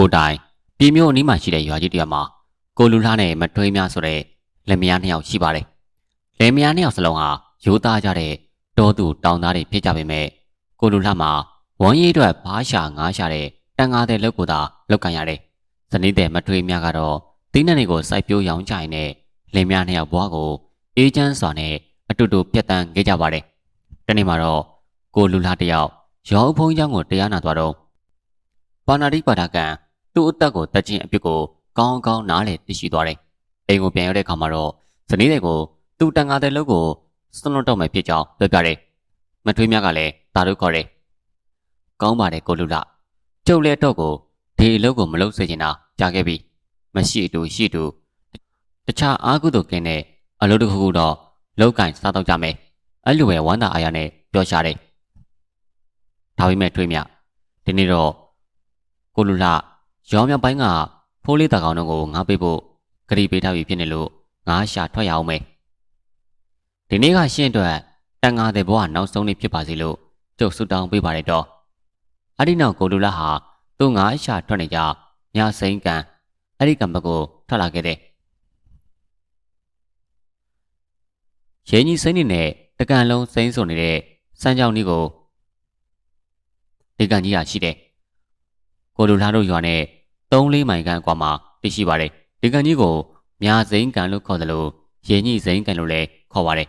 ကိုတိုင်ပြည်မျိုးအနီးမှာရှိတဲ့ရွာကြီးတရွာမှာကိုလူလှနဲ့မထွေးများဆိုတဲ့လက်မယားနှစ်ယောက်ရှိပါတယ်။လက်မယားနှစ်ယောက်စလုံးဟာရိုးသားကြတဲ့တောသူတောင်သားတွေဖြစ်ကြပေမဲ့ကိုလူလှမှာဝန်းရည်အတွက်ဘားရှာငားရှာတဲ့တန်ငါတဲ့လုပ်ကိုသာလုပ်ကန်ရတယ်။ဇနီးတဲ့မထွေးများကတော့တင်းနဲ့တွေကိုစိုက်ပျိုးရောင်းကြရင်နဲ့လက်မယားနှစ်ယောက်ဘွားကိုအေးချမ်းစွာနဲ့အတူတူပြတ်တန်းခဲ့ကြပါတယ်။ဒီနေ့မှာတော့ကိုလူလှတယောက်ရောင်းဖုံးချောင်းကိုတရားနာသွားတော့ပါဏာတိပါဒကံ သူ့အသက်ကိုတက်ချင်းအပြစ်ကိုကောင်းကောင်းနားလည်သိရှိသွားတယ်။အိမ်ကိုပြန်ရောက်တဲ့အခါမှာတော့ဇနီးတဲ့ကိုသူ့တန်ငါတဲ့လုပ်ကိုစွန့်လွတ်တော့မယ်ဖြစ်ကြောင်းပြောပြတယ်။မထွေးမြတ်ကလည်းတာတို့ခေါ်တယ်။ကောင်းပါတယ်ကိုလူလ။ကျုပ်လည်းတော့ကိုဒီအလုပ်ကိုမလုပ်စေချင်တာကြားခဲ့ပြီ။မရှိတူရှိတူတခြားအားကုသို့ကင်းတဲ့အလုပ်တစ်ခုခုတော့လောက်ကင်စားတော့ကြမယ်။အဲ့လိုပဲဝမ်းသာအားရနဲ့ပြောရှာတယ်။ဒါပေမဲ့ထွေးမြတ်ဒီနေ့တော့ကိုလူလ ရောင်းမြောက်ပိုင်းကဖိုးလေးတကောင်တို့ကိုငါပေးဖို့ဂရီပေးထားပြီဖြစ်နေလို့ငါရှာထွက်ရအောင်မယ်ဒီနေ့ကရှင့်အတွက်တန်ငါတဲ့ဘဝနောက်ဆုံးနေ့ဖြစ်ပါစေလို့ကျုပ်ဆုတောင်းပေးပါရတော့အဲ့ဒီနောက်ကိုလူလာဟာသူ့ငါရှာထွက်နေကြညစိမ့်ကန်အဲ့ဒီကံဘက်ကိုထွက်လာခဲ့တယ်ရဲကြီးစိမ့်နေနဲ့တကန်လုံးစိမ့်စုံနေတဲ့စမ်းကြောင်းကြီးကိုဒီကန်ကြီးရရှိတယ်ကိုလူလာတို့ရွာနဲ့ 3-4မိုင်ခန့်အကွာမှာသိရှိပါတယ်ဒီကန်ကြီးကိုမြာစိမ့်ကန်လို့ခေါ်တယ်လို့ရေညှိစိမ့်ကန်လို့လည်းခေါ်ပါတယ်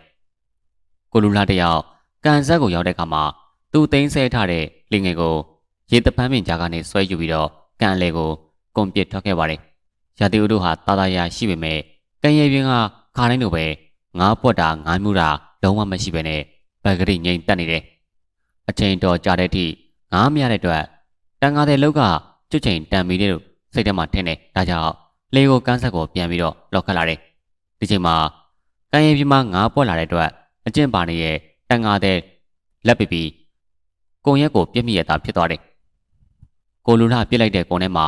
ကိုလူလာတယောက်ကန်ဆက်ကိုရောက်တဲ့အခါမှာသူ့သိမ်းဆဲထားတဲ့လင်ငယ်ကိုရေတပန်းပင်ကြားကနေဆွဲယူပြီးတော့ကန်အလဲကိုကွန်ပစ်ထွက်ခဲ့ပါတယ်ရာတီဦးတို့ဟာတာတာယာရှိပေမဲ့ကန်ရဲပြင်းကခါတိုင်းလိုပဲငါးပွက်တာငါးမှုတာလုံးဝမရှိပဲနဲ့ဘဂရိငိမ့်တက်နေတယ်အချိန်တော်ကြာတဲ့အထိငါးမရတဲ့အတွက်တန်ကားတဲ့လောက်ကကျွတ်ချိန်တန်မီတဲ့လို့ စိတ်ထဲမှာထင်တယ်ဒါကြောင့်လေကိုကန်းဆက်ကိုပြန်ပြီးတော့လောက်ခတ်လာတယ်ဒီချိန်မှာကံရင်ပြမငါးပွက်လာတဲ့အတွက်အကျင့်ပါနေရဲ့တန်ကားတဲ့လက်ပပီကုံရက်ကိုပြစ်မိရတာဖြစ်သွားတယ်ကိုလူလာပြစ်လိုက်တဲ့ကုံထဲမှာ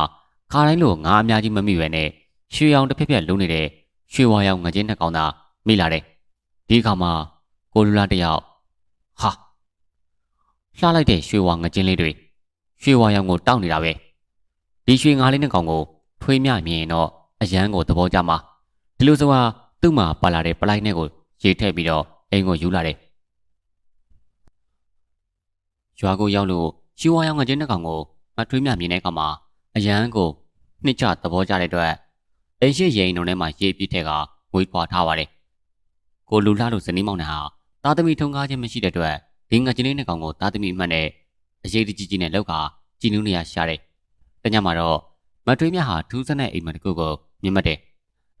ခါတိုင်းလိုငါးအများကြီးမမိပဲနဲ့ရွှေရောင်တစ်ဖက်ဖက်လုံးနေတဲ့ရွှေဝါရောင်ငကြင်းနှစ်ကောင်သာမိလာတယ်ဒီအခါမှာကိုလူလာတယောက်ဟာလှလိုက်တဲ့ရွှေဝါငကြင်းလေးတွေရွှေဝါရောင်ကိုတောက်နေတာပဲ ဒီရွှေငါးလေးနှစ်ကောင်ကိုထွေးမြမြင်ရင်တော့အရန်ကိုသဘောကျမှာဒီလိုဆိုတာသူ့မှာပါလာတဲ့ပလိုက်နဲ့ကိုရေထည့်ပြီးတော့အိမ်ကိုယူလာတယ်ရွာကိုရောက်လို့ရွှေဝါရောင်ငကြင်းနှစ်ကောင်ကိုမထွေးမြမြင်တဲ့အခါမှာအရန်ကိုနှစ်ချသဘောကျတဲ့အတွက်အိမ်ရှိရင်ုံထဲမှာရေပြည့်ထဲကငွေခွာထားပါတယ်ကိုလူလှလို့ဇနီးမောင်နှံဟာသားသမီးထုံကားခြင်းမရှိတဲ့အတွက်ဒီငကြင်းလေးနှစ်ကောင်ကိုသားသမီးအမှတ်နဲ့အရေးတကြီးကြီးနဲ့လောက်ကကြည်နူးနေရရှာတယ် တညမှာတော့မထွေးမြဟာထူးဆန်းတဲ့အိမ်မက်တစ်ခုကိုမြင်မှတ်တယ်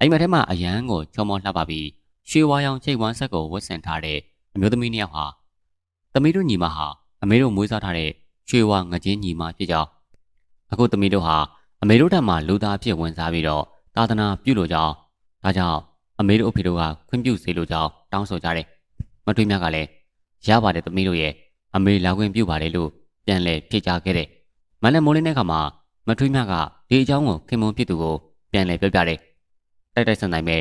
အိမ်မက်ထဲမှာအရန်ကိုချောမောလှပပြီးရွှေဝါရောင်ချိတ်ဝမ်းဆက်ကိုဝတ်ဆင်ထားတဲ့အမျိုးသမီးနှစ်ယောက်ဟာသမီးတို့ညီမဟာအမေတို့မွေးစားထားတဲ့ရွှေဝါငကြင်းညီမဖြစ်ကြောင်းအခုသမီးတို့ဟာအမေတို့ထံမှလူသားဖြစ်ဝင်စားပြီးတော့သာသနာပြုလို့ကြောင်းဒါကြောင့်အမေတို့အဖေတို့ကခွင့်ပြုစေလို့ကြောင်းတောင်းဆိုကြတယ်မထွေးမြကလည်းရပါတယ်သမီးတို့ရဲ့အမေလာခွင့်ပြုပါတယ်လို့ပြန်လဲဖြေချခဲ့တယ်မနက်မိုးလင်းတဲ့ခါမှာ မထွေးမြကဒီအကြောင်းကိုခင်မုံဖြစ်သူကိုပြန်လဲပြောပြတယ်တိုက်တိုက်ဆန်နိုင်ပဲ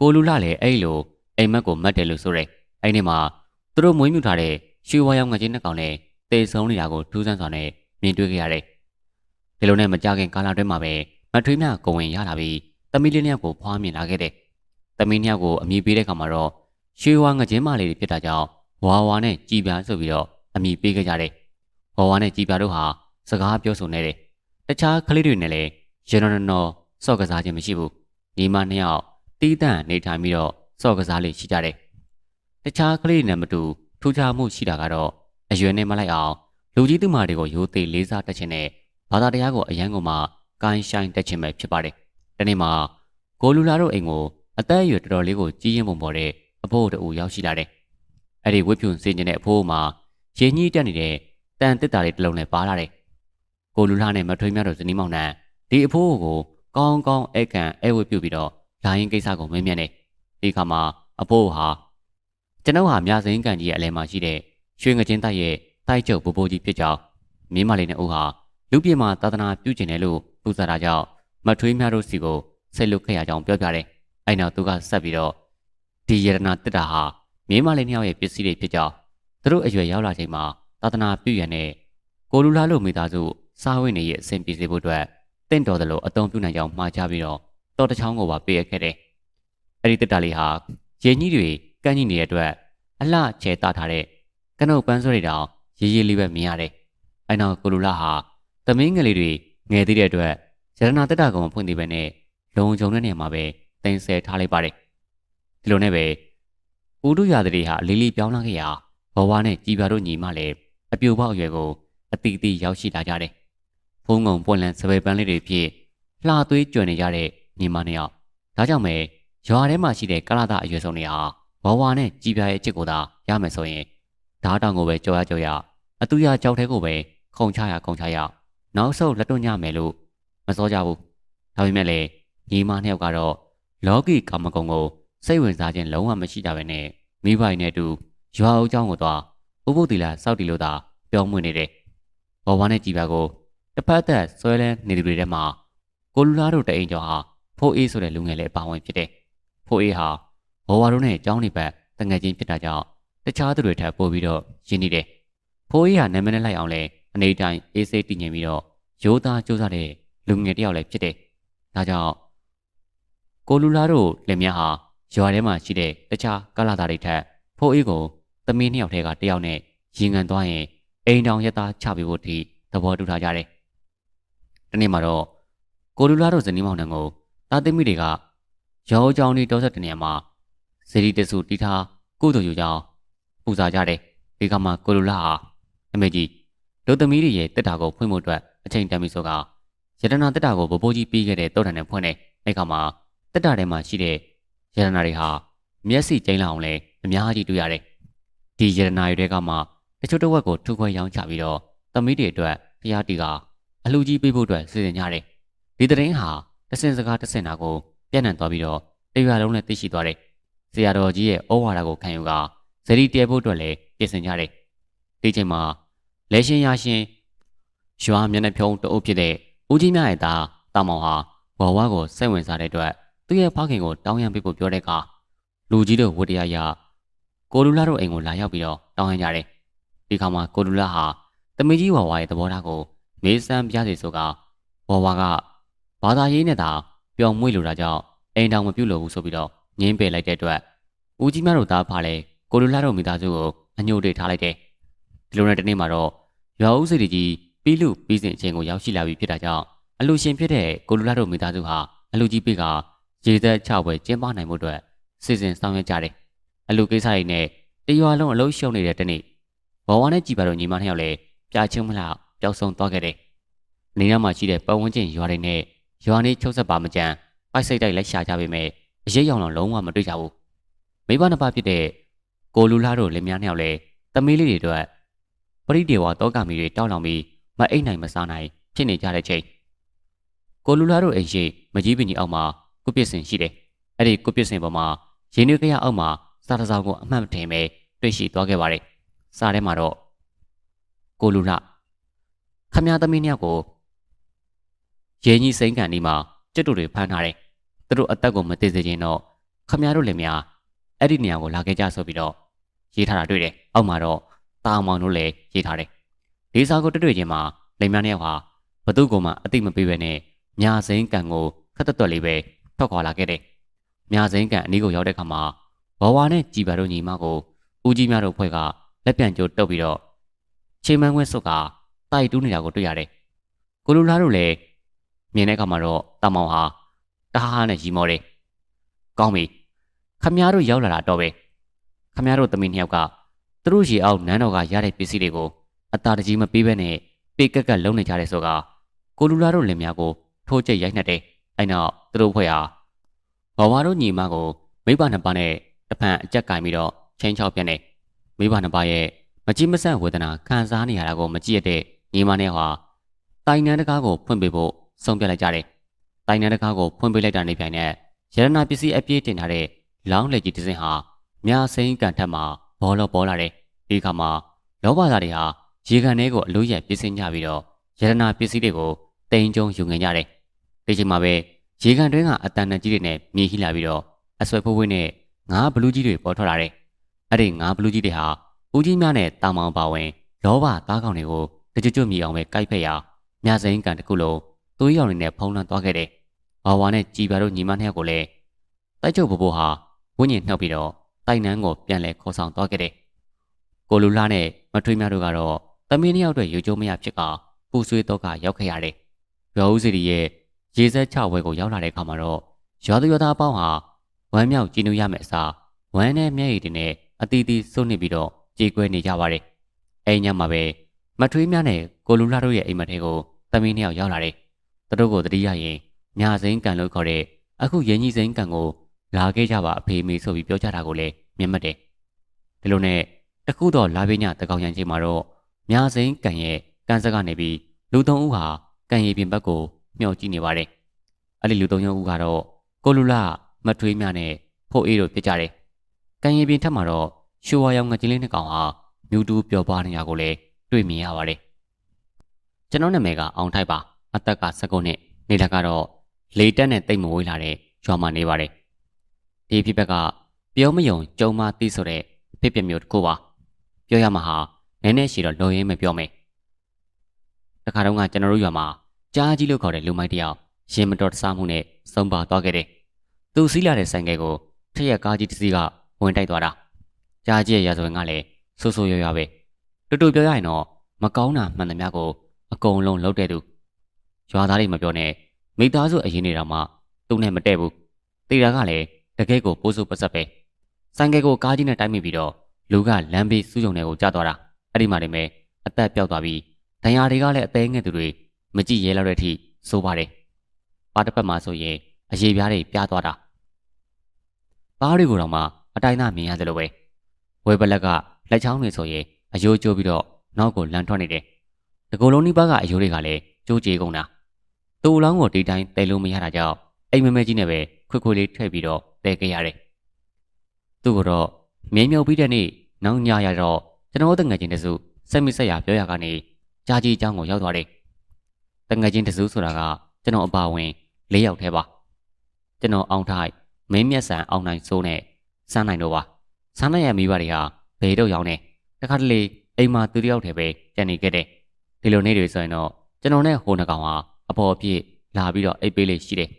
ကိုလူလာလည်းအဲ့လိုအိမ်မက်ကိုမတ်တယ်လို့ဆိုရဲအဲ့ဒီမှာသူတို့မွေးမြူထားတဲ့ရွှေဝါရောင်ငကြီးနှစ်ကောင်နဲ့တေဆုံးနေတာကိုထူးဆန်းစွာနဲ့မြင်တွေ့ခဲ့ရတယ်ဒီလိုနဲ့မကြခင်ကာလတွင်းမှာပဲမထွေးမြကိုဝင်ရလာပြီးသမီးလေးနှစ်ယောက်ကိုဖွားမြင်လာခဲ့တယ်သမီးနှစ်ယောက်ကိုအမိပေးတဲ့ခါမှာတော့ရွှေဝါငကြီးမလေးတွေဖြစ်တာကြောင့်ဝါဝါနဲ့ကြည်ပြားဆိုပြီးတော့အမိပေးခဲ့ကြတယ်ဝါဝါနဲ့ကြည်ပြားတို့ဟာစကားပြောဆိုနေတယ် တခြားကလေးတွေနဲ့လည်းရနော်နော်စော့ကစားခြင်းမရှိဘူးညီမနှစ်ယောက်တီးတန့်နေထိုင်ပြီးတော့စော့ကစားလေးရှိကြတယ်တခြားကလေးတွေနဲ့မတူထူးခြားမှုရှိတာကတော့အရွယ်နဲ့မလိုက်အောင်လူကြီးသူမတွေကိုရိုသေလေးစားတတ်ခြင်းနဲ့ဘာသာတရားကိုအယံကိုမှကိုင်းဆိုင်တတ်ခြင်းပဲဖြစ်ပါတယ်ဒီနေ့မှာကိုလူလာတို့အိမ်ကိုအသက်အရွယ်တော်တော်လေးကိုကြီးရင်ပုံပေါ်တဲ့အဖိုးတူရောက်ရှိလာတယ်အဲ့ဒီဝိဖြူစင်ကျင်တဲ့အဖိုးမှာရင်ကြီးတက်နေတဲ့တန်တစ်တာလေးတစ်လုံးနဲ့ပါလာတယ် ကိုလူလာနဲ့မထွေးမြတ်တို့ဇနီးမောင်နှံဒီအဖိုးကိုကောင်းကောင်းဧကန်အဲဝတ်ပြုတ်ပြီးတော့လာရင်ကိစ္စကိုမင်းမြတ်နေဒီခါမှာအဖိုးဟာကျွန်ုပ်ဟာမြစိန်ကန်ကြီးရဲ့အလဲမှာရှိတဲ့ရွှေငချင်းတိုက်ရဲ့တိုက်ကျုပ်ဘိုးဘိုးကြီးဖြစ်ကြောင်းမင်းမလေးနဲ့ဦးဟာလူပြေမှာသာသနာပြုကျင်တယ်လို့ပူဇော်တာကြောင့်မထွေးမြတ်တို့စီကိုဆက်လုပ်ခဲ့ရကြောင်းပြောပြတယ်အဲ့နောက်သူကဆက်ပြီးတော့ဒီယရနာတစ်တာဟာမင်းမလေးနှစ်ယောက်ရဲ့ပစ္စည်းတွေဖြစ်ကြောင်းသူတို့အရွယ်ရောက်လာချိန်မှာသာသနာပြုရန်နဲ့ကိုလူလာလို့မိသားစု စားဝိနေရဲ့အဆင်ပြေစေဖို့အတွက်တင့်တော်တယ်လို့အသုံးပြုနိုင်ကြောင်းမှားချပြီးတော့တော်တစ်ချောင်းကိုပါပေးရခဲ့တယ်။အဲ့ဒီတက်တာလေးဟာရေကြီးတွေကန်းကြီးနေတဲ့အတွက်အလှချဲတာထားတဲ့ကနုတ်ပန်းစွဲတွေတောင်ရေးရေးလေးပဲမြင်ရတယ်။အဲနောက်ကိုလူလာဟာသမင်းငယ်လေးတွေငယ်သေးတဲ့အတွက်ရတနာတက်တာကောင်ဖွင့်သေးပဲနဲ့လုံုံတဲ့နေရာမှာပဲတင်ဆဲထားလိုက်ပါတယ်။ဒီလိုနဲ့ပဲဦးတို့ရတဲ့တွေဟာအလေးလေးပြောင်းလာခဲ့ရာဘဝနဲ့ကြည်ပြတို့ညီမလည်းအပြိုပေါက်အရွယ်ကိုအတီးတီးရောက်ရှိလာကြတယ်။ ဖုံးငုံပွင့်လန်းစပယ်ပန်းလေးတွေဖြင့်လှသွေးကျွံနေကြတဲ့ညီမနှစ်ယောက်ဒါကြောင့်ပဲရွာထဲမှာရှိတဲ့ကလာတာအရွယ်ဆုံးတွေဟာဘဝနဲ့ကြည်ပြရဲ့အချစ်ကိုသာရမယ်ဆိုရင်ဓားတောင်ကိုပဲကြော်ရကြော်ရအတူရကြောက်တဲ့ကိုပဲခုံချရခုံချရနောက်ဆုံးလက်တွညမယ်လို့မစောကြဘူးဒါပေမဲ့လည်းညီမနှစ်ယောက်ကတော့လောကီကာမဂုဏ်ကိုစိတ်ဝင်စားခြင်းလုံးဝမရှိကြဘဲနဲ့မိဘနဲ့အတူရွာအုပ်เจ้าကိုသွားဥပုသ္တိလာစောက်တီလို့သာပြောမွေနေတယ်ဘဝနဲ့ကြည်ပြကို တစ်ဖက်သက်ဆွဲလန်းနေသူတွေထဲမှာကိုလူလာတို့တအိမ်ကျော်ဟာဖိုးအေးဆိုတဲ့လူငယ်လေးအပါဝင်ဖြစ်တယ်ဖိုးအေးဟာဘဝတို့နဲ့အကြောင်းတွေပဲတငယ်ချင်းဖြစ်တာကြောင့်တခြားသူတွေထပ်ပို့ပြီးတော့ရင်းနေတယ်ဖိုးအေးဟာနာမည်နဲ့လိုက်အောင်လဲအနေတိုင်းအေးစိတ်တည်ငြိမ်ပြီးတော့ရိုးသားကြိုးစားတဲ့လူငယ်တစ်ယောက်လည်းဖြစ်တယ်ဒါကြောင့်ကိုလူလာတို့လက်မြဟာရွာထဲမှာရှိတဲ့တခြားကလာသားတွေထက်ဖိုးအေးကိုသမီးနှစ်ယောက်ထဲကတယောက်နဲ့ရင်ငံသွားရင်အိမ်တောင်ရက်သားချပေးဖို့အထိသဘောတူထားကြတယ်။ ဒီနေ့မှာတော့ကိုလူလာတို့ဇနီးမောင်နှံကိုတာသိမိတွေကရောအကြောင်းလေးတောဆက်တဲ့နေရာမှာဇေဒီတဆူတီးထားကုသိုလ်ယူကြောင်းပူဇော်ကြတယ်။ဒီကမှာကိုလူလာဟာအမေကြီးဒုသမီးတွေရဲ့တက်တာကိုဖွင့်ဖို့အတွက်အချိန်တန်ပြီဆိုကရတနာတက်တာကိုဘဘိုးကြီးပြီးခဲ့တဲ့တောတန်နဲ့ဖွင့်တယ်။အဲ့ခါမှာတက်တာထဲမှာရှိတဲ့ရတနာတွေဟာမျက်စိကျိန်းလာအောင်လဲအများကြီးတွေ့ရတယ်။ဒီရတနာတွေကမှတချို့တစ်ဝက်ကိုထုခွဲရောင်းချပြီးတော့သမီးတွေအတွက်ဖျားတီက အလှကြီးပေးဖို့အတွက်စီစဉ်ကြတယ်။ဒီတရင်ဟာတစင်စကားတစင်တာကိုပြန့်နှံ့သွားပြီးတော့တရွာလုံးနဲ့သိရှိသွားတယ်။ဆရာတော်ကြီးရဲ့ဩဝါဒကိုခံယူကဇရီတဲဖို့အတွက်လည်းပြင်ဆင်ကြတယ်။ဒီချိန်မှာလဲရှင်ရရှင်ရွာမျက်နှာဖြုံးတအုပ်ဖြစ်တဲ့ဦးကြီးမြရဲ့သားတာမောင်ဟာဝါဝါကိုစိတ်ဝင်စားတဲ့အတွက်သူ့ရဲ့ဖခင်ကိုတောင်းရန်ပေးဖို့ပြောတဲ့အခါလူကြီးတို့ဝတ္တရားရကိုလူလာတို့အိမ်ကိုလာရောက်ပြီးတော့တောင်းရန်ကြတယ်။ဒီခါမှာကိုလူလာဟာတမီကြီးဝါဝါရဲ့သဘောထားကို မေးစမ်းပြစီဆိုကဝါဝါကဘာသာရေးနဲ့သာပျော်မွေ့လိုတာကြောင့်အိမ်တောင်မပြုတ်လို့ဘူးဆိုပြီးတော့ငင်းပယ်လိုက်တဲ့အတွက်ဦးကြီးမတို့သားဖားလဲကိုလူလာတို့မိသားစုကိုအညှို့တွေထားလိုက်တယ်။ဒီလိုနဲ့တနေ့မှာတော့ရွာဦးစိတ်ကြီးပြီးလူပြီးစဉ်အချိန်ကိုရောက်ရှိလာပြီဖြစ်တာကြောင့်အလူရှင်ဖြစ်တဲ့ကိုလူလာတို့မိသားစုဟာအလူကြီးပေးကရေသက်ချပွဲကျင်းပနိုင်မှုအတွက်စီစဉ်ဆောင်ရွက်ကြတယ်။အလူကိစ္စတွေနဲ့တရွာလုံးအလုံးရှုံနေတဲ့တနေ့ဘဝနဲ့ကြည်ပါတော့ညီမနှစ်ယောက်လည်းပြာချင်းမလား ပျောက်ဆုံးသွားခဲ့တယ်။နေရာမှာရှိတဲ့ပတ်ဝန်းကျင်ရွာတွေနဲ့ရွာနေချုပ်ဆက်ပါမကြမ်းပိုက်စိတ်တိုက်လိုက်ရှာကြပေမဲ့အရေးရောက်တော့လုံးဝမတွေ့ကြဘူး။မိဘနှစ်ပါးဖြစ်တဲ့ကိုလူလာတို့လင်မယားနှစ်ယောက်လည်းသမီးလေးတွေအတွက်ပရိဒေဝတောကမီတွေတောက်လောင်ပြီးမအိတ်နိုင်မစားနိုင်ဖြစ်နေကြတဲ့ချိန်ကိုလူလာတို့အိမ်ရှိမကြီးပင်ကြီးအောက်မှာကုပစ်စင်ရှိတယ်။အဲ့ဒီကုပစ်စင်ပေါ်မှာရင်းနှီးကြရအောက်မှာစားတစားကိုအမှတ်မထင်ပဲတွေ့ရှိသွားခဲ့ပါတယ်။စားထဲမှာတော့ကိုလူလာ ခမည်းသမီးနှစ်ယောက်ကိုရဲကြီးစိန်ကန်ဒီမှာကျွတ်တို့တွေဖမ်းထားတယ်။သူတို့အသက်ကိုမသိစေချင်တော့ခမည်းတို့လည်းများအဲ့ဒီနေရာကိုလာခဲ့ကြဆိုပြီးတော့ရေးထားတာတွေ့တယ်။အောက်မှာတော့တာအောင်မောင်တို့လည်းရေးထားတယ်။ဒီစာကိုတွေ့တွေ့ချင်းမှာလိမ်မနှစ်ယောက်ဟာဘသူ့ကိုမှအတိမပေးပဲနဲ့ညာစိန်ကန်ကိုခက်တက်တွက်လေးပဲထွက်ခွာလာခဲ့တယ်။မြစိန်ကန်အနီးကိုရောက်တဲ့ခါမှာဘဝနဲ့ကြည်ပါတို့ညီမကိုဦးကြီးများတို့ဖွဲ့ကလက်ပြန်ကျိုးတုပ်ပြီးတော့ချိန်မန်းခွင်းစွတ်က တိုက်တူးနေတာကိုတွေ့ရတယ်။ကိုလူလာတို့လည်းမြင်တဲ့အခါမှာတော့တမောင်ဟာတဟားဟားနဲ့ရီမောတယ်။ကောင်းပြီ။ခမည်းတော်ရောက်လာတာတော့ပဲ။ခမည်းတော်သမီးနှစ်ယောက်ကသူတို့ရေအောက်နန်းတော်ကရတဲ့ပစ္စည်းတွေကိုအတာတကြီးမပေးဘဲနဲ့ပေကက်ကက်လုံးနေကြတယ်ဆိုကကိုလူလာတို့လင်မယားကိုထိုးကျိတ်ရိုက်နှက်တယ်။အဲ့နောက်သူတို့ဖွဲ့ဟာဘဝတို့ညီမကိုမိဘနှစ်ပါးနဲ့တဖန်အကြက်ကင်ပြီးတော့ချင်းချောက်ပြန်တယ်။မိဘနှစ်ပါးရဲ့မကြည့်မဆန့်ဝေဒနာခံစားနေရတာကိုမကြည့်ရတဲ့ ညီမနဲ့ဟာတိုင်နန်းတကားကိုဖွင့်ပေးဖို့ဆုံးဖြတ်လိုက်ကြတယ်။တိုင်နန်းတကားကိုဖွင့်ပေးလိုက်တာနေပြိုင်နဲ့ရတနာပစ္စည်းအပြည့်တင်ထားတဲ့လောင်းလက်ကြီးတစ်စင်းဟာမြာစိန်ကန်ထက်မှာဘောလောပေါ်လာတယ်။ဒီခါမှာလောဘသားတွေဟာရေကန်ထဲကိုအလို့ရပြစ်စင်းကြပြီးတော့ရတနာပစ္စည်းတွေကိုတိန်ကျုံယူငင်ကြတယ်။ဒီချိန်မှာပဲရေကန်တွင်းကအတန်တန်ကြီးတွေနဲ့မြေဟိလာပြီးတော့အဆွဲဖိုးဖွေးနဲ့ငါးဘလူးကြီးတွေပေါ်ထွက်လာတယ်။အဲ့ဒီငါးဘလူးကြီးတွေဟာဦးကြီးများနဲ့တာမောင်ပါဝင်လောဘသားကောင်တွေကို တကြွကြွမြည်အောင်ပဲကိုက်ဖက်ရာမြစိန်ကန်တစ်ခုလုံးသွေးရောင်တွေနဲ့ဖုံးလွှမ်းသွားခဲ့တယ်။ဘာဝါနဲ့ကြည်ပါတို့ညီမနှစ်ယောက်ကိုလည်းတိုက်ချုပ်ဘဘိုးဟာဝင်းညင်နှောက်ပြီးတော့တိုက်နန်းကိုပြန်လဲခေါ်ဆောင်သွားခဲ့တယ်။ကိုလူလာနဲ့မထွေးများတို့ကတော့သမီးနှစ်ယောက်အတွက်ယူကျုံမရဖြစ်ကပူဆွေးတော့ကရောက်ခဲ့ရတယ်။ရွာဦးစီရီရဲ့ရေစက်ချဝဲကိုရောက်လာတဲ့အခါမှာတော့ရွာသူရွာသားအပေါင်းဟာဝမ်းမြောက်ကြည်နူးရမယ့်အစားဝမ်းနဲ့မျက်ရည်တွေနဲ့အတီးတီးစွန့်နစ်ပြီးတော့ကြေကွဲနေကြပါတယ်။အဲဒီညမှာပဲ မထွေးများနဲ့ကိုလူလာတို့ရဲ့အိမ်မက်ထဲကိုသမီးနှစ်ယောက်ရောက်လာတယ်။သူတို့ကိုတတိယရင်ညာစိန်ကန်လို့ခေါ်တဲ့အခုရင်းကြီးစိန်ကန်ကိုလာခဲ့ကြပါအဖေမေဆိုပြီးပြောကြတာကိုလည်းမြင်မှတ်တယ်။ဒီလိုနဲ့တခုတော့လာပေးညတကောင်ရန်ချိန်မှာတော့ညာစိန်ကန်ရဲ့ကန်စက်ကနေပြီးလူသုံးဦးဟာကန်ရည်ပြင်ဘက်ကိုမျှော်ကြည့်နေပါတယ်။အဲ့ဒီလူသုံးယောက်ဦးကတော့ကိုလူလာမထွေးများနဲ့ဖို့အေးတို့ဖြစ်ကြတယ်။ကန်ရည်ပြင်ထက်မှာတော့ရှိုးဝါရောင်ငကြီးလေးနှစ်ကောင်ဟာမြူတူပျော်ပွားနေတာကိုလည်း တွေ့မြင်ရပါတယ်။ကျွန်တော်နာမည်ကအောင်ထိုက်ပါအသက်က19နှစ်နေလက်ကတော့လေတက်နဲ့တိတ်မဝေးလာတဲ့ရွာမှာနေပါတယ်။ဒီဖြစ်ပက်ကပြောမယုံကြုံမသိဆိုတဲ့ဖြစ်ပြမျိုးတစ်ခုပါ။ပြောရမှာဟာနည်းနည်းရှိတော့လုံရင်းမပြောမယ်။တခါတော့ကကျွန်တော်တို့ရွာမှာကြားကြီးလို့ခေါ်တဲ့လူမိုက်တယောက်ရင်မတော်တဆမှုနဲ့ဆုံးပါသွားခဲ့တယ်။သူစီးလာတဲ့ဆိုင်ကယ်ကိုထရက်ကားကြီးတစ်စီးကဝင်တိုက်သွားတာ။ကြားကြီးရဲ့ရာဇဝင်ကလည်းဆိုးဆိုးရွားရွားပဲ။ တူတူပြောရရင်တော့မကောင်းတာမှန်သမျှကိုအကုန်လုံးလုပ်တဲ့သူရွာသားတွေမပြောနဲ့မိသားစုအရင်နေတာမှသူ့နဲ့မတည့်ဘူးတေတာကလည်းတကယ်ကိုပိုးစုပစက်ပဲဆိုင်ကယ်ကိုကားကြီးနဲ့တိုက်မိပြီးတော့လူကလမ်းဘေးစူးကြုံတွေကိုကြားသွားတာအဲ့ဒီမှာနေမယ်အသက်ပြောက်သွားပြီးဒဏ်ရာတွေကလည်းအသေးငယ်သူတွေမကြည့်ရဲလောက်တဲ့အထိဆိုးပါတယ်ပါတစ်ဖက်မှာဆိုရင်အရေးပြားတွေပြားသွားတာပါးတွေကိုတော့မှအတိုင်းသားမြင်ရတယ်လို့ပဲဝဲပလက်ကလက်ချောင်းတွေဆိုရင် အယိုးကျိုးပြီးတော့နောက်ကိုလန်ထွက်နေတယ်တကူလုံးနီးပါးကအယိုးတွေကလည်းကျိုးကြေကုန်တာတူလောင်းကိုဒီတိုင်းတဲလို့မရတာကြောင့်အိမ်မမဲကြီးနဲ့ပဲခွက်ခွေလေးထည့်ပြီးတော့တဲခဲ့ရတယ်သူ့ကိုတော့မြင်းမြုပ်ပြီးတဲ့နေ့နောက်ညရတော့ကျွန်တော်တငယ်ချင်းတစုစက်မိဆက်ရပြောရကနေကြာကြီးအကြောင်းကိုရောက်သွားတယ်တငယ်ချင်းတစုဆိုတာကကျွန်တော်အပါဝင်၄ယောက်ထဲပါကျွန်တော်အောင်ထိုက်မင်းမျက်စံအောင်နိုင်စိုးနဲ့စမ်းနိုင်တော့ပါစမ်းနိုင်ရမိပါတွေဟာဘေးတော့ရောင်းနေ တခါတလေအိမ်မှာသူတယောက်တည်းပဲကြံနေခဲ့တယ်ဒီလိုနေ့တွေဆိုရင်တော့ကျွန်တော်နဲ့ဟိုနှကောင်ဟာအပေါ်အပြည့်လာပြီးတော့အိပ်ပေးလေးရှိတယ်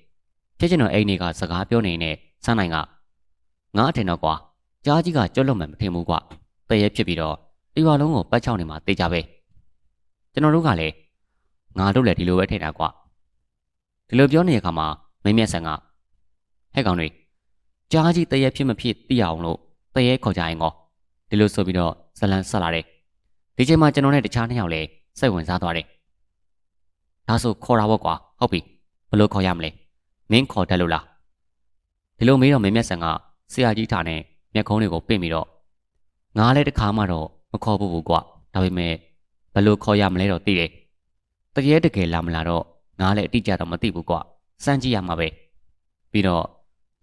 ဖြစ်ချင်တော့အိမ်တွေကစကားပြောနေနေစမ်းနိုင်ကငါအထင်တော့ကွာကြားကြီးကကြွလွတ်မှမထင်ဘူးကွာတည့်ရဲဖြစ်ပြီးတော့ဒီရွာလုံးကိုပတ်ချောင်းနေမှာတေးကြပဲကျွန်တော်တို့ကလည်းငါတို့လည်းဒီလိုပဲထင်တာကွာဒီလိုပြောနေတဲ့အခါမှာမင်းမြတ်ဆန်ကဟဲ့ကောင်တွေကြားကြီးတည့်ရဲဖြစ်မဖြစ်သိရအောင်လို့တည့်ရဲခေါ်ကြရင်ကော ဒီလိုဆိုပြီးတော့ဇလန်ဆက်လာတယ်ဒီချိန်မှာကျွန်တော်နဲ့တခြားနှစ်ယောက်လည်းစိတ်ဝင်စားသွားတယ်ဒါဆိုခေါ်တာပေါ့ကွာဟုတ်ပြီဘလို့ခေါ်ရမလဲမင်းခေါ်တတ်လို့လားဒီလိုမေးတော့မင်းမျက်စံကဆရာကြီးထားနဲ့မျက်ခုံးတွေကိုပင့်ပြီးတော့ငါလည်းတခါမှတော့မခေါ်ဘူးဘူးကွာဒါပေမဲ့ဘလို့ခေါ်ရမလဲတော့သိတယ်တကယ်တကယ်လာမလာတော့ငါလည်းအတိအကျတော့မသိဘူးကွာစမ်းကြည့်ရမှာပဲပြီးတော့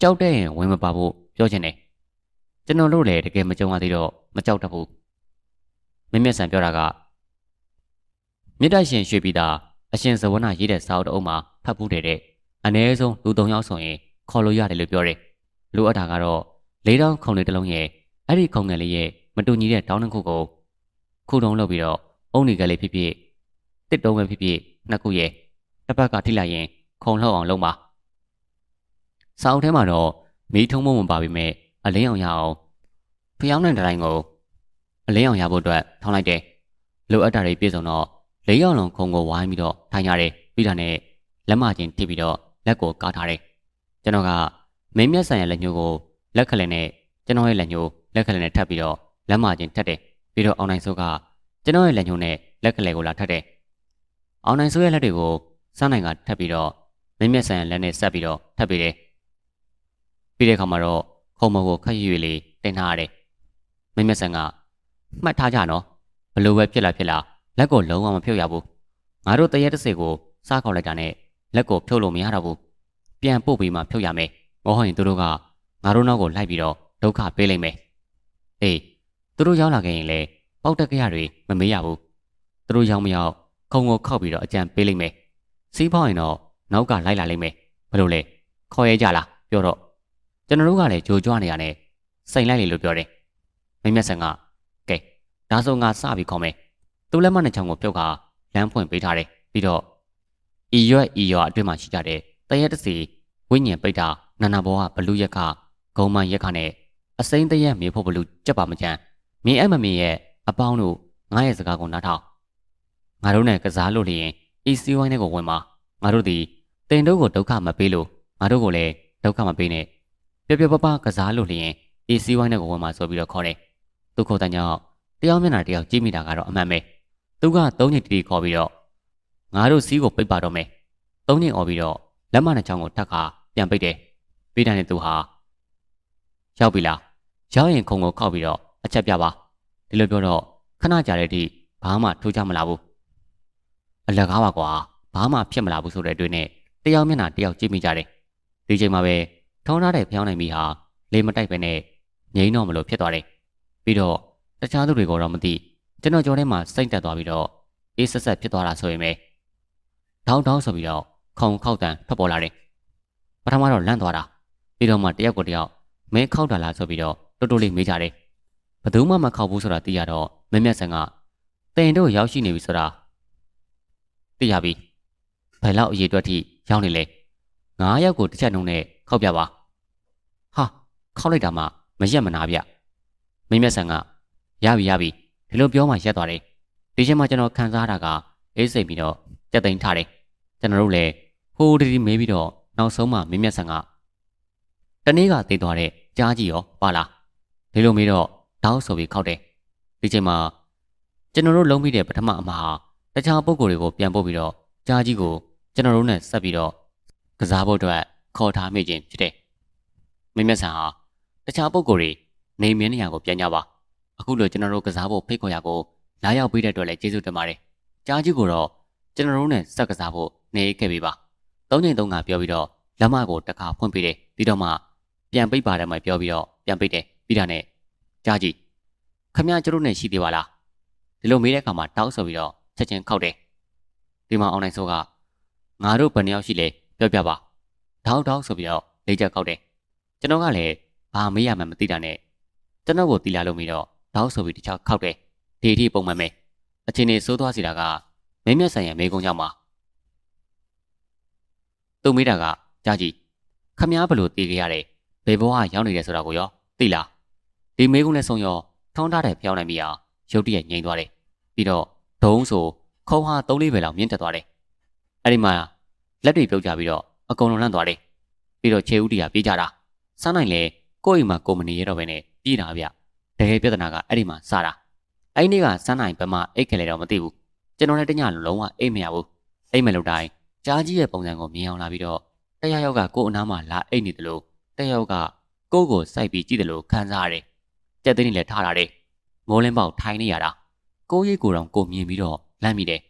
ကြောက်တဲ့ရင်ဝင်မပါဖို့ပြောချင်တယ် ကျွန်တော်တို့လည်းတကယ်မကြုံရသေးတော့မကြောက်တတ်ဘူးမင်းမျက်စံပြောတာကမြစ်တရှင်ရွှေပြည်သားအရှင်ဇဝနာရေးတဲ့စာအုပ်တအုပ်မှာဖတ်ဖူးတယ်တဲ့အနည်းဆုံးလူ၃ယောက်ဆိုရင်ခေါ်လို့ရတယ်လို့ပြောတယ်လူအပ်တာကတော့လေးတောင်းခုံလေးတစ်လုံးရဲ့အဲ့ဒီခုံငယ်လေးရဲ့မတူညီတဲ့တောင်းတစ်ခုကိုခုတုံးလုပ်ပြီးတော့အုံနေကလေးဖြစ်ဖြစ်တစ်တုံးပဲဖြစ်ဖြစ်နှစ်ခုရဲ့တစ်ပတ်ကထိလိုက်ရင်ခုံလှုပ်အောင်လုပ်ပါစာအုပ်ထဲမှာတော့မီးထုံးမမပါပေမဲ့ အလင်းအောင်ရအောင်ဖျောင်းတဲ့တိုင်းကိုအလင်းအောင်ရဖို့အတွက်ထောင်းလိုက်တယ်လိုအပ်တာတွေပြည့်စုံတော့လေးယောက်လုံးခုံကိုဝိုင်းပြီးတော့ထိုင်ရတယ်ပြီးတာနဲ့လက်မချင်းထိပ်ပြီးတော့လက်ကိုကားထားတယ်ကျွန်တော်ကမင်းမျက်ဆိုင်ရဲ့လက်ညှိုးကိုလက်ခလည်းနဲ့ကျွန်တော်ရဲ့လက်ညှိုးလက်ခလည်းနဲ့ထပ်ပြီးတော့လက်မချင်းထပ်တယ်ပြီးတော့အောင်နိုင်စိုးကကျွန်တော်ရဲ့လက်ညှိုးနဲ့လက်ခလည်းကိုလာထပ်တယ်အောင်နိုင်စိုးရဲ့လက်တွေကိုစမ်းနိုင်ကထပ်ပြီးတော့မင်းမျက်ဆိုင်ရဲ့လက်နဲ့ဆက်ပြီးတော့ထပ်ပြီးတယ်ပြီးတဲ့အခါမှာတော့ ခုံမကိုခက်ရွေလေးတင်ထားရတယ်မင်းမျက်ဆိုင်ကမှတ်ထားကြနော်ဘလို့ပဲဖြစ်လာဖြစ်လာလက်ကိုလုံးဝမဖြုတ်ရဘူးငါတို့တရက်တစ်စိကိုစားခေါက်လိုက်တာနဲ့လက်ကိုဖြုတ်လို့မရတော့ဘူးပြန်ပို့ပြီးမှဖြုတ်ရမယ်မဟုတ်ရင်သူတို့ကငါတို့နောက်ကိုလိုက်ပြီးတော့ဒုက္ခပေးလိုက်မယ်အေးသူတို့ရောက်လာခဲ့ရင်လေပေါက်တက်ကြရတွေမမေးရဘူးသူတို့ရောက်မရောက်ခုံကိုခောက်ပြီးတော့အကြံပေးလိုက်မယ်စီးပေါင်းရင်တော့နောက်ကလိုက်လာလိမ့်မယ်ဘယ်လိုလဲခေါ်ရဲကြလားပြောတော့ ကျွန်တော်တို့ကလည်းကြိုကြွနေရတဲ့စိန်လိုက်လေလို့ပြောတယ်မင်းမြတ်ဆန်ကကဲဒါဆိုငါစပြီးခေါ်မယ်သူ့လက်မနဲ့ချောင်းကိုပြုတ်ခါလမ်းဖွင့်ပေးထားတယ်ပြီးတော့ဤရွက်ဤရွာအတွင်းမှာရှိကြတဲ့တရက်တစီဝိညာဉ်ပိတ်တာနာနာဘောကဘလူးရက်ကဂုံမန်ရက်ခနဲ့အစိမ့်တရက်မြေဖို့ဘလူးကြက်ပါမချမ်းမြင်အပ်မမြင်ရဲ့အပေါင်းတို့ငါရဲ့စကားကိုနားထောင်ငါတို့နဲ့ကစားလို့လျင်ဤစည်းဝိုင်းတဲ့ကိုဝင်ပါငါတို့သည်တင်တို့ကိုဒုက္ခမပေးလို့ငါတို့ကိုလည်းဒုက္ခမပေးနဲ့ ပြပြပပကစားလို့လျင်ဤစည်းဝိုင်းတဲ့ကိုဝင်ပါဆိုပြီးတော့ခေါ်တယ်သူခေါ်တဲ့ကြောင့်တယောက်မျက်နှာတယောက်ကြည့်မိတာကတော့အမှန်ပဲသူကသုံးညတီတီခေါ်ပြီးတော့ငါတို့စီးကိုပိတ်ပါတော့မယ်သုံးညင်អော်ပြီးတော့လက်မနှစ်ချောင်းကိုထပ်ခါပြန်ပိတ်တယ်ပြီးတဲ့နဲ့သူဟာရောက်ပြီလားရောက်ရင်ခုံကိုခောက်ပြီးတော့အချက်ပြပါဒီလိုပြောတော့ခဏကြာတဲ့အထိဘာမှထိုးချမလာဘူးအလကားပါကွာဘာမှဖြစ်မလာဘူးဆိုတဲ့အတွက်နဲ့တယောက်မျက်နှာတယောက်ကြည့်မိကြတယ်ဒီချိန်မှာပဲ ထုံးထားတဲ့ဖျောင်းနိုင်မိဟာလေမတိုက်ပဲနဲ့ငိမ့်တော့မလို့ဖြစ်သွားတယ်ပြီးတော့တခြားသူတွေကိုတော့မသိကျွန်တော်ကြောထဲမှာစိတ်တက်သွားပြီးတော့အေးဆက်ဆက်ဖြစ်သွားတာဆိုရင်ပဲထောင်းထောင်းဆိုပြီးတော့ခုံခောက်တန်ထွက်ပေါ်လာတယ်ပထမတော့လန့်သွားတာပြီးတော့မှတယောက်ကိုတယောက်မင်းခောက်တာလားဆိုပြီးတော့တိုးတိုးလေးမေးကြတယ်ဘယ်သူမှမခောက်ဘူးဆိုတာသိရတော့မင်းမြတ်ဆန်ကတင်တို့ရောက်ရှိနေပြီဆိုတာသိရပြီဘယ်လောက်အရေးအတွက်ထိရောက်နေလဲငါးယောက်ကိုတစ်ချက်နှုံးနဲ့ ခောက်ပြပါဟာခောက်လိုက်တာမှမရက်မနာဗျမင်းမြတ်ဆန်ကရပြီရပြီဒီလိုပြောမှရက်သွားတယ်ဒီချိန်မှာကျွန်တော်ခံစားတာကအေးစိတ်ပြီးတော့ကြက်သိမ်းထားတယ်ကျွန်တော်တို့လည်းဟိုးတီတီမေးပြီးတော့နောက်ဆုံးမှမင်းမြတ်ဆန်ကတနေ့ကတည်သွားတဲ့ကြားကြီးရောပါလားဒီလိုမေးတော့တောင်းဆိုပြီးခောက်တယ်ဒီချိန်မှာကျွန်တော်တို့လုံးမိတဲ့ပထမအမှားဟာတခြားပုံကိုယ်တွေကိုပြန်ပို့ပြီးတော့ကြားကြီးကိုကျွန်တော်တို့နဲ့ဆက်ပြီးတော့ကစားဖို့အတွက် ခေါ်ထားမိခြင်းဖြစ်တယ်မင်းမြတ်ဆန်ဟာတခြားပုံကိုယ်တွေနေမင်းနေရာကိုပြန်ကြပါအခုလိုကျွန်တော်တို့ကစားဖို့ဖိတ်ခေါ်ရကိုလာရောက်ပေးတဲ့အတွက်လည်းကျေးဇူးတင်ပါတယ်ကြားကြီးကိုတော့ကျွန်တော်တို့နဲ့ဆက်ကစားဖို့နေခဲ့ပြီပါသုံးချိန်သုံးကပြောပြီးတော့လက်မကိုတစ်ခါဖွင့်ပေးတယ်ပြီးတော့မှပြန်ပိတ်ပါတယ်မှပြောပြီးတော့ပြန်ပိတ်တယ်ပြီးတာနဲ့ကြားကြီးခမရကျတို့နဲ့ရှိသေးပါလားဒီလိုမေးတဲ့အခါမှာတောက်ဆိုပြီးတော့ချက်ချင်းခောက်တယ်ဒီမှာအွန်လိုင်းဆိုကငါတို့ဘယ်နှယောက်ရှိလဲပြောပြပါ ထောက်ထောက်ဆိုပြီးတော့လေးချက်ခောက်တယ်ကျွန်တော်ကလည်းဘာမေးရမှန်းမသိတာနဲ့ကျွန်တော်ကိုတီလာလို့ပြီးတော့တောက်ဆိုပြီးတခြားခောက်တယ်ဒီအထိပုံမှန်ပဲအချိန်နေစိုးသွားစီတာကမင်းမြတ်ဆိုင်ရမေကုန်းကြောင့်ပါသူမေးတာကကြားကြီးခမားဘလို့တည်ကြရတယ်ဘယ်ဘဝရောက်နေတယ်ဆိုတာကိုရောသိလားဒီမေကုန်းနဲ့ဆုံရောထောင်းထားတဲ့ဖျောင်းနိုင်ပြီဟာရုတ်တရက်ငြိမ်သွားတယ်ပြီးတော့ဒုံးဆိုခုံဟာ၃လေးပဲလောက်မြင့်တက်သွားတယ်အဲ့ဒီမှာလက်တွေပြုတ်ကြပြီးတော့ အကုန်လုံးလန့်သွားတယ်ပြီးတော့ခြေဦးတီးကပြေးကြတာစားနိုင်လေကိုယ့်အိမ်မှာကိုမနေရတော့ဘဲနဲ့ပြေးတာဗျတကယ်ပြဿနာကအဲ့ဒီမှာစတာအဲ့ဒီနေ့ကစမ်းနိုင်ဘက်မှအိတ်ခဲလေတော့မသိဘူးကျွန်တော်လည်းတညလုံးဝအိတ်မရဘူးအိတ်မလို့တိုင်းကြားကြီးရဲ့ပုံစံကိုမြင်အောင်လာပြီးတော့တယောက်ယောက်ကကို့အနားမှာလာအိတ်နေတယ်လို့တယောက်ကကို့ကိုစိုက်ပြီးကြည့်တယ်လို့ခံစားရတယ်ကြက်သိန်းလည်းထားလာတယ်မိုးလင်းပေါက်ထိုင်နေရတာကိုရိတ်ကိုယ်တော်ကိုမြင်ပြီးတော့လန့်မိတယ်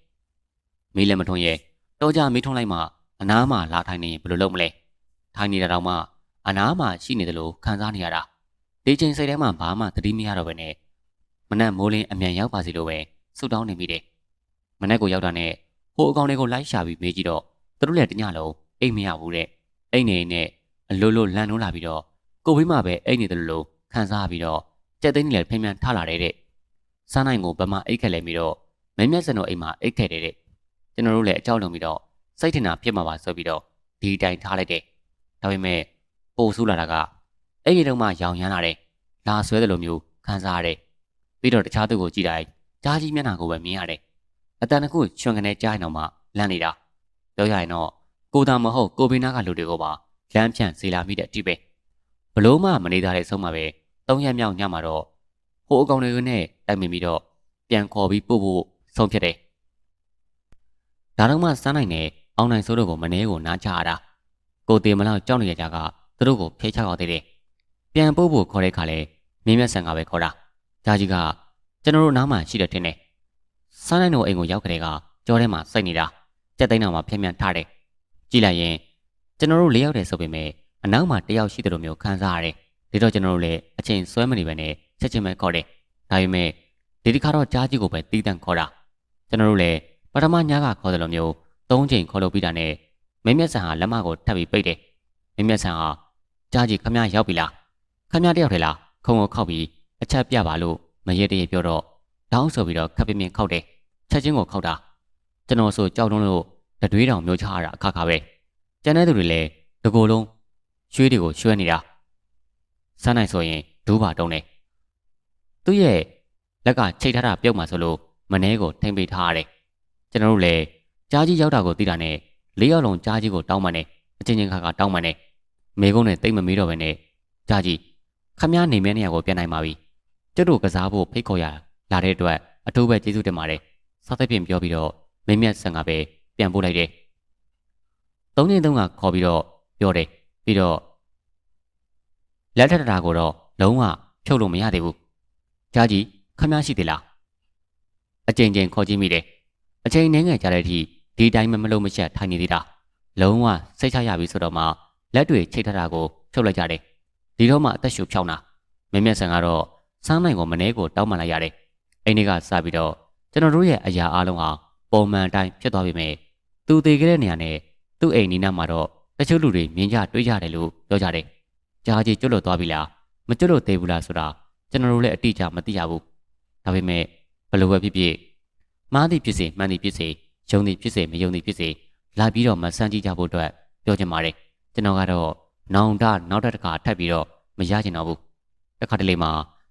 မေးလည်းမထွန်းရဲ့တော့ကြမေးထွန်းလိုက်မှ အနားမှာလာထိုင်နေရင်ဘယ်လိုလုပ်မလဲထိုင်နေတာတော့မှအနားမှာရှိနေတယ်လို့ခံစားနေရတာဒီချိန်စိတ်ထဲမှာဘာမှသတိမရတော့ဘဲနဲ့မနက်မိုးလင်းအမြန်ရောက်ပါစီလို့ပဲဆူတောင်းနေမိတယ်မနက်ကိုရောက်တာနဲ့ဟိုအကောင်တွေကိုလိုက်ရှာပြီးမေးကြည့်တော့သူတို့လည်းတညလုံးအိတ်မရဘူးတဲ့အိတ်နေနဲ့အလိုလိုလန့်နှုံးလာပြီးတော့ကိုဘေးမှာပဲအိတ်နေတယ်လို့ခံစားပြီးတော့ကြက်သိန်းလည်းဖိမှန်ထလာတဲ့တဲ့စားနိုင်ကိုဗမာအိတ်ခက်လဲပြီးတော့မင်းမြတ်စံတို့အိမ်မှာအိတ်ခက်တဲ့တဲ့ကျွန်တော်တို့လည်းအကြောက်လုံပြီးတော့ စိတ်ထင်တာဖြစ်မှာပါဆိုပြီးတော့ဒီတိုင်ထားလိုက်တယ်ဒါပေမဲ့ပိုဆူလာတာကအဲ့ဒီတော့မှရောင်ရမ်းလာတယ်လာဆွဲတယ်လို့မျိုးခံစားရတယ်ပြီးတော့တခြားသူကိုကြည့်လိုက်ကြားကြီးမျက်နှာကိုပဲမြင်ရတယ်အတန်တခုချွန်ကနေကြားရင်တော့မှလန့်နေတာပြောရရင်တော့ကိုသာမဟုတ်ကိုဘေးနားကလူတွေကိုပါလမ်းဖြန့်စေလာမိတဲ့အတိပဲဘလို့မှမနေသားတဲ့ဆုံးမှာပဲသုံးရက်မြောက်ညမှာတော့ဟိုအကောင်တွေကနဲ့တိုက်မိပြီးတော့ပြန်ခေါ်ပြီးပို့ဖို့ဆုံးဖြတ်တယ်ဒါတော့မှစမ်းနိုင်တဲ့ အောင်နိုင်စိုးတို့ကိုမနေကိုနားချရတာကိုတေမလောက်ကြောက်နေကြကသူတို့ကိုဖေးချောက်သေးတယ်ပြန်ပို့ဖို့ခေါ်တဲ့ခါလဲမင်းမြတ်ဆန်ကပဲခေါ်တာဂျာကြီးကကျွန်တော်တို့နားမှာရှိတယ်ထင်တယ်စမ်းနိုင်တို့အိမ်ကိုရောက်ကြတဲ့ကကြောထဲမှာစိတ်နေတာကြက်သိန်းတော်မှာဖြင်းဖြန်းထားတယ်ကြည့်လိုက်ရင်ကျွန်တော်တို့လေးယောက်တည်းဆိုပေမဲ့အနောက်မှာတယောက်ရှိတယ်လို့မျိုးခံစားရတယ်ဒီတော့ကျွန်တော်တို့လည်းအချိန်ဆွဲမနေပဲနဲ့ချက်ချင်းပဲခေါ်တယ်ဒါပေမဲ့ဒီတစ်ခါတော့ကြားကြီးကိုပဲတီးတန့်ခေါ်တာကျွန်တော်တို့လည်းပထမညကခေါ်တယ်လို့မျိုး သုံးချိန်ခေါ်လို့ပြီးတာနဲ့မင်းမျက်ဆန်ဟာလက်မကိုထပ်ပြီးပိတ်တယ်မင်းမျက်ဆန်ဟာကြားကြီးခမရရောက်ပြီလားခမရတယောက်ထဲလားခုံကိုခောက်ပြီးအချက်ပြပါလို့မရေတရေပြောတော့တောင်းဆိုပြီးတော့ခပ်ပြင်းပြင်းခောက်တယ်ချက်ချင်းကိုခောက်တာကျွန်တော်ဆိုကြောက်တုံးလို့တတွေးတောင်မျိုးချရတာအခါခါပဲကျန်တဲ့သူတွေလည်းတကိုယ်လုံးရွှေတွေကိုရွှဲနေတာစမ်းနိုင်ဆိုရင်ဒူးပါတုံးတယ်သူ့ရဲ့လက်ကချိတ်ထားတာပြုတ်မှဆိုလို့မနှဲကိုထိမ့်ပေးထားရတယ်ကျွန်တော်တို့လည်း ကြားကြီးရောက်တာကိုသိတာနဲ့လေးယောက်လုံးကြားကြီးကိုတောင်းပန်တယ်အချင်းချင်းခါခါတောင်းပန်တယ်မေကုန်းနဲ့တိတ်မမေးတော့ဘဲနဲ့ကြားကြီးခမည်းနေမဲနေရာကိုပြန်နိုင်ပါပြီကျုပ်တို့ကစားဖို့ဖိတ်ခေါ်ရလာတဲ့အတွက်အထူးပဲကျေးဇူးတင်ပါတယ်စားသဖြင့်ပြောပြီးတော့မင်းမြတ်ဆန်ကပဲပြန်ပို့လိုက်တယ်သုံးချိန်သုံးကခေါ်ပြီးတော့ပြောတယ်ပြီးတော့လက်ထက်တာကိုတော့လုံးဝဖြုတ်လို့မရသေးဘူးကြားကြီးခမည်းရှိသေးလားအချိန်ချင်းခေါ်ကြည့်မိတယ်အချိန်နှင်းငယ်ကြတဲ့အထိ ဒီတိုင်းမမလို့မချက်ထိုင်နေသေးတာလုံးဝစိတ်ချရပြီဆိုတော့မှလက်တွေချိတ်ထတာကိုဖြုတ်လိုက်ကြတယ်ဒီတော့မှအသက်ရှူဖြောင်းတာမင်းမြတ်ဆန်ကတော့စမ်းနိုင်ကိုမနှဲကိုတောင်းပန်လိုက်ရတယ်အိမ်ထဲကစပြီးတော့ကျွန်တော်တို့ရဲ့အရာအလုံးဟာပုံမှန်အတိုင်းဖြစ်သွားပြီမယ်သူတည်ခဲ့တဲ့နေရာနဲ့သူ့အိမ်နီးနားမှာတော့တချို့လူတွေမြင်ကြတွေ့ကြတယ်လို့ပြောကြတယ်ကြားကြီးကျွတ်လွတ်သွားပြီလားမကျွတ်လွတ်သေးဘူးလားဆိုတာကျွန်တော်တို့လည်းအတိအကျမသိရဘူးဒါပေမဲ့ဘယ်လိုပဲဖြစ်ဖြစ်မှားသည်ဖြစ်စေမှန်သည်ဖြစ်စေ ယုံသည်ဖြစ်စေမယုံသည်ဖြစ်စေလာပြီးတော့မဆန်းကြည့်ကြဖို့အတွက်ပြောချင်ပါတယ်ကျွန်တော်ကတော့နောင်တနောက်တစ်ခါထပ်ပြီးတော့မရချင်တော့ဘူးတခါတလေမှာ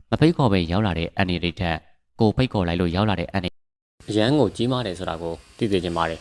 မဖိတ်ခေါ်ပဲရောက်လာတဲ့အန်ဒီတွေထက်ကိုဖိတ်ခေါ်လိုက်လို့ရောက်လာတဲ့အန်ဒီအရန်ကိုကြီးမားတယ်ဆိုတာကိုသိသိချင်ပါတယ်